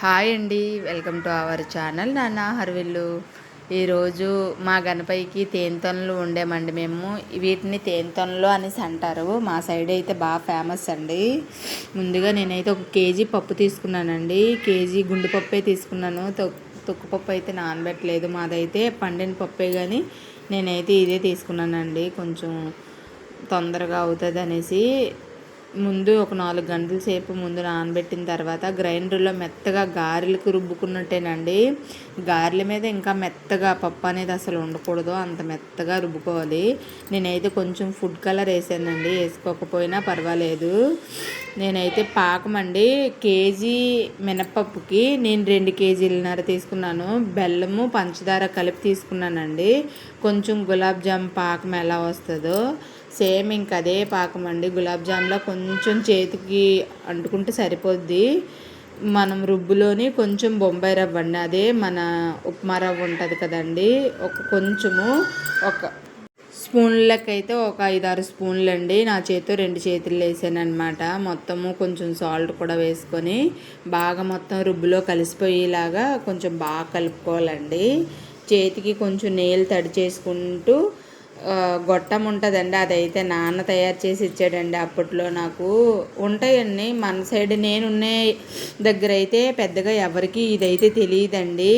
Hi అండి welcome to our channel. నాన్న హర్విల్లు. ఈరోజు మా గణపైకి తేనెతొనలు ఉండేమండి మేము. వీటిని తేనెతొనలు అనేసి అంటారు. మా సైడ్ అయితే బాగా ఫేమస్ అండి. ముందుగా నేనైతే ఒక కేజీ పప్పు తీసుకున్నానండి. కేజీ గుండు పప్పే తీసుకున్నాను. తొక్కు పప్పు అయితే నానబెట్టలేదు. మాదైతే పండిన పప్పే కానీ నేనైతే ఇదే తీసుకున్నానండి. కొంచెం తొందరగా అవుతుంది అనేసి ముందు ఒక నాలుగు గంటల సేపు ముందు నానబెట్టిన తర్వాత గ్రైండర్లో మెత్తగా గారెలకు రుబ్బుకున్నట్టేనండి. గారెల మీద ఇంకా మెత్తగా పప్పు అనేది అసలు ఉండకూడదు అంత మెత్తగా రుబ్బుకోవాలి. నేనైతే కొంచెం ఫుడ్ కలర్ వేసానండి వేసుకోకపోయినా పర్వాలేదు. నేనైతే పాకం అండి కేజీ మినప్పప్పుకి నేను రెండు కేజీలన్నర తీసుకున్నాను. బెల్లము పంచదార కలిపి తీసుకున్నానండి. కొంచెం గులాబ్ జామ్ పాకం ఎలా వస్తుందో. సేమ్ ఇంక అదే పాకం అండి. గులాబ్ జామ్లో కొంచెం చేతికి అంటుకుంటే సరిపోద్ది. మనం రుబ్బులోని కొంచెం బొంబాయి రవ్వ అండి. అదే మన ఉప్మా రవ్వ ఉంటుంది కదండి. ఒక కొంచెము ఒక స్పూన్లకైతే ఒక ఐదారు స్పూన్లు అండి నా చేతితో రెండు చేతులు వేసాను అనమాట మొత్తము కొంచెం సాల్ట్ కూడా వేసుకొని బాగా మొత్తం రుబ్బులో కలిసిపోయేలాగా కొంచెం బాగా కలుపుకోవాలండి. చేతికి కొంచెం నేలు తడి చేసుకుంటూ గొట్టం ఉంటుందండి. అదైతే నాన్న తయారు చేసి ఇచ్చాడండి అప్పట్లో నాకు. ఉంటాయండి మన సైడ్ నేనున్నే దగ్గర అయితే పెద్దగా ఎవరికి ఇదైతే తెలియదండి.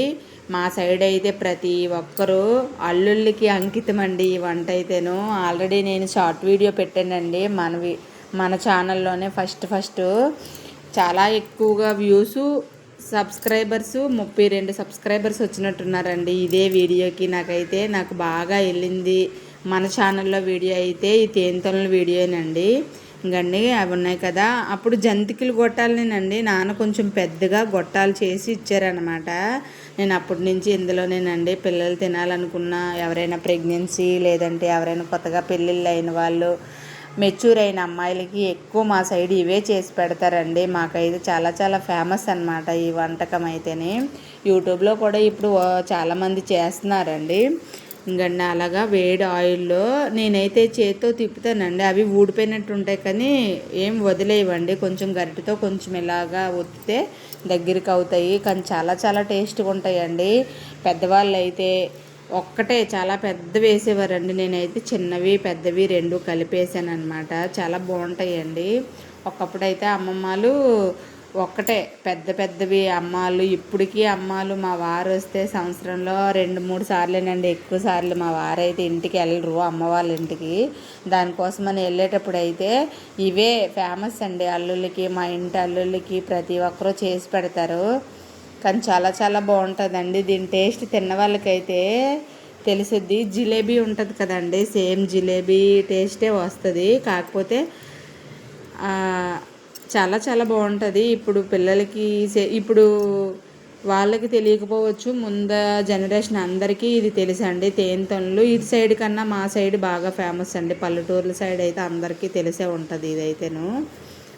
మా సైడ్ అయితే ప్రతి ఒక్కరూ అల్లుళ్ళకి అంకితం అండి ఈ వంట అయితేను. ఆల్రెడీ నేను షార్ట్ వీడియో పెట్టానండి. మనవి మన ఛానల్లోనే ఫస్ట్ ఫస్ట్. చాలా ఎక్కువగా వ్యూస్ సబ్స్క్రైబర్స్ ముప్పై రెండు సబ్స్క్రైబర్స్ వచ్చినట్టున్నారండి ఇదే వీడియోకి. నాకైతే నాకు బాగా వెళ్ళింది. మన ఛానల్లో వీడియో అయితే ఈ తేనెతొనల వీడియోనండి. ఇంకండి అవి ఉన్నాయి కదా. అప్పుడు జంతికలు గొట్టాలనేనండి. నాన్న కొంచెం పెద్దగా గొట్టాలు చేసి ఇచ్చారనమాట నేను అప్పటి నుంచి ఇందులోనేనండి పిల్లలు తినాలనుకున్న ఎవరైనా ప్రెగ్నెన్సీ లేదంటే ఎవరైనా కొత్తగా పెళ్ళిళ్ళు అయిన వాళ్ళు మెచ్యూర్ అయిన అమ్మాయిలకి ఎక్కువ మా సైడ్ ఇవే చేసి పెడతారండి. మాకైతే చాలా చాలా ఫేమస్ అనమాట ఈ వంటకం అయితేనే. యూట్యూబ్లో కూడా ఇప్పుడు చాలామంది చేస్తున్నారండి. ఇంకండి అలాగా వేడి ఆయిల్లో నేనైతే చేతితో తిప్పుతానండి. అవి ఊడిపోయినట్టు ఉంటాయి కానీ ఏం వదిలేయవండి. కొంచెం గరిటితో కొంచెం ఇలాగా ఒత్తితే దగ్గరికి అవుతాయి. కానీ చాలా చాలా టేస్ట్గా ఉంటాయండి. పెద్దవాళ్ళు అయితే ఒక్కటే చాలా పెద్ద వేసేవారండి. నేనైతే చిన్నవి పెద్దవి రెండు కలిపేసాను అనమాట చాలా బాగుంటాయండి. ఒకప్పుడైతే అమ్మమ్మలు ఒక్కటే పెద్ద పెద్దవి అమ్మాలు ఇప్పటికీ అమ్మాలు మా వారు వస్తే సంవత్సరంలో రెండు మూడు సార్లేనండి. ఎక్కువ సార్లు మా వారైతే ఇంటికి వెళ్ళరు అమ్మ వాళ్ళ ఇంటికి. దానికోసమని వెళ్ళేటప్పుడు అయితే ఇవే ఫేమస్ అండి అల్లుళ్ళకి మా ఇంటి అల్లుళ్ళకి ప్రతి ఒక్కరూ చేసి పెడతారు. కానీ చాలా చాలా బాగుంటుందండి. దీని టేస్ట్ తిన్న వాళ్ళకైతే తెలుసుద్ది. జిలేబీ ఉంటుంది కదండి సేమ్ జిలేబీ టేస్టే వస్తుంది. కాకపోతే చాలా చాలా బాగుంటుంది. ఇప్పుడు పిల్లలకి ఇప్పుడు వాళ్ళకి తెలియకపోవచ్చు. ముంద జనరేషన్ అందరికీ ఇది తెలుసండి తేనెతనులు ఇటు సైడ్ కన్నా మా సైడ్ బాగా ఫేమస్ అండి. పల్లెటూర్ల సైడ్ అయితే అందరికీ తెలిసే ఉంటుంది ఇదైతేను.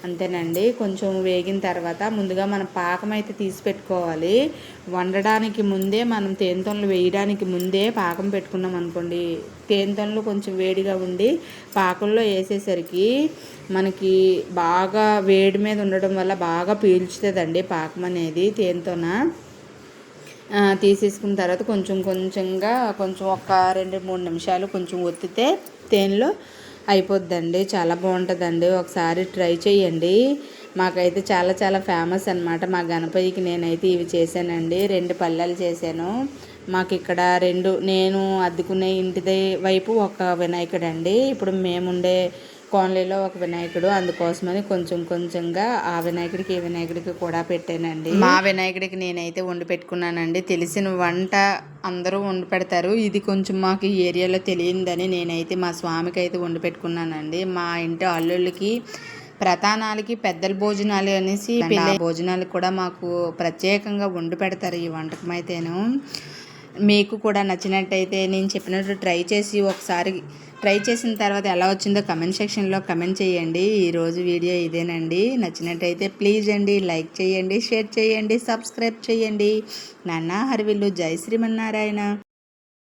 అంతేనండి. కొంచెం వేగిన తర్వాత ముందుగా మనం పాకం అయితే తీసి పెట్టుకోవాలి. వండడానికి ముందే మనం తేనెతొనలు వేయడానికి ముందే పాకం పెట్టుకున్నాం అనుకోండి. తేనెతొనలు కొంచెం వేడిగా ఉండి పాకంలో వేసేసరికి మనకి బాగా వేడి మీద ఉండడం వల్ల బాగా పీల్చుతుందండి పాకం అనేది తేనెతోన తీసేసుకున్న తర్వాత కొంచెం కొంచెంగా కొంచెం ఒక రెండు మూడు నిమిషాలు కొంచెం ఒత్తితే తేనెలో అయిపోద్దండి. చాలా బాగుంటుందండి. ఒకసారి ట్రై చేయండి మాకైతే చాలా చాలా ఫేమస్ అనమాట మా గణపతికి నేనైతే ఇవి చేశానండి. రెండు పల్లెలు చేశాను. మాకు ఇక్కడ రెండు నేను అద్దుకునే ఇంటి వైపు ఒక వినాయకుడు అండి ఇప్పుడు మేముండే కోన్లీలో ఒక వినాయకుడు. అందుకోసమని కొంచెం కొంచెంగా ఆ వినాయకుడికి ఈ వినాయకుడికి కూడా పెట్టానండి. మా వినాయకుడికి నేనైతే వండి పెట్టుకున్నానండి. తెలిసిన వంట అందరూ వండి పెడతారు. ఇది కొంచెం మాకు ఈ ఏరియాలో తెలియదని నేనైతే మా స్వామికి అయితే వండి పెట్టుకున్నానండి. మా ఇంటి అల్లుళ్ళకి ప్రధానాలకి పెద్దల భోజనాలు అనేసి భోజనాలు కూడా మాకు ప్రత్యేకంగా వండి పెడతారు ఈ వంటకం అయితేను. మీకు కూడా నచ్చినట్టయితే నేను చెప్పినట్టు ట్రై చేసి ఒకసారి ట్రై చేసిన తర్వాత ఎలా వచ్చిందో కమెంట్ సెక్షన్లో కమెంట్ చేయండి. ఈరోజు వీడియో ఇదేనండి. నచ్చినట్టయితే ప్లీజ్ అండి లైక్ చేయండి షేర్ చేయండి సబ్స్క్రైబ్ చేయండి. నాన్న హరివిల్లు జై శ్రీమన్నారాయణ.